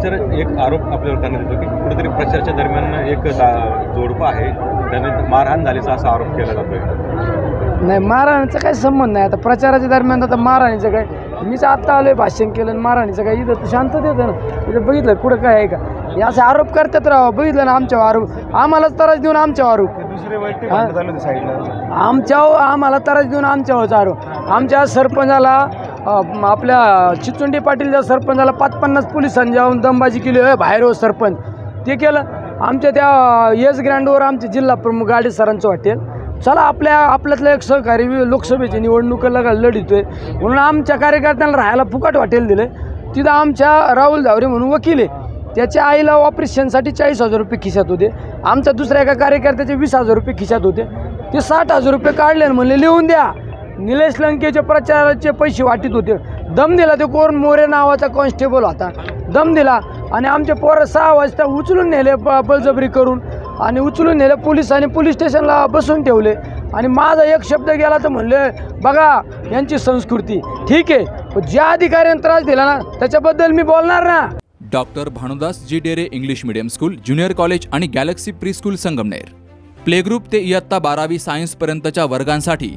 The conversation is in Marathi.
प्रचार एक आरोप आपल्यावर करण्यात येतो की कुठेतरी प्रचाराच्या दरम्यान एक जोडपं आहे. त्याने मारहाण झाल्याचा असा आरोप केला जातोय. नाही महाराणीचा काही संबंध नाही. आता प्रचाराच्या दरम्यान आता महाराणीचं काय? मीच आत्ता आलोय भाषण केलं आणि महाराणीचं काय? इथं तू शांत देतं ना? इथं बघितलं कुठं काय आहे का? हे असे आरोप करतात राव. बघितलं ना आमच्यावर आरोप? आम्हालाच त्रास देऊन आमच्यावर आरोप. आमच्यावर आम्हाला त्रास देऊन आमच्यावरच आरोप. आमच्या सरपंचाला आपल्या चिचुंडी पाटीलच्या सरपंचाला पाच पन्नास पोलिसांनी जाऊन दमबाजी केली. "ए, बाहेर हो सरपंच. ते केलं. आमच्या त्या येस ग्रँडवर आमचे जिल्हा प्रमुख गाडी सरांचं हॉटेल. चला आपल्या आपल्यातलं एक सहकारी लोकसभेची निवडणूक का लढितोय. म्हणून आमच्या कार्यकर्त्यांना राहायला फुकट हॉटेल दिलं तिथं आमच्या राहुल धावरे म्हणून वकील आहे. त्याच्या आईला ऑपरेशनसाठी चाळीस हजार रुपये खिशात होते. आमच्या दुसऱ्या एका कार्यकर्त्याचे वीस हजार रुपये खिशात होते. ते साठ हजार रुपये काढले आणि म्हणले लिहून द्या. निलेश लंकेच्या प्रचाराचे पैसे वाटीत होते. दम दिला ते कोण? मोरे नावाचा कॉन्स्टेबल होता. दम दिला. आणि आमचे पोरं सहा वाजता उचलून नेले प बळजबरी करून. आणि उचलून नेले पोलिसांनी पोलीस स्टेशनला बसून ठेवले. आणि माझा एक शब्द गेला तर म्हणले बघा यांची संस्कृती ठीक आहे ज्या अधिकाऱ्याने त्रास दिला ना त्याच्याबद्दल मी बोलणार ना. Doctor Bhanudas ji Dere English medium school junior college आणि galaxy pre school Sangamner. Play group ते इयत्ता बारावी सायन्सपर्यंतच्या वर्गांसाठी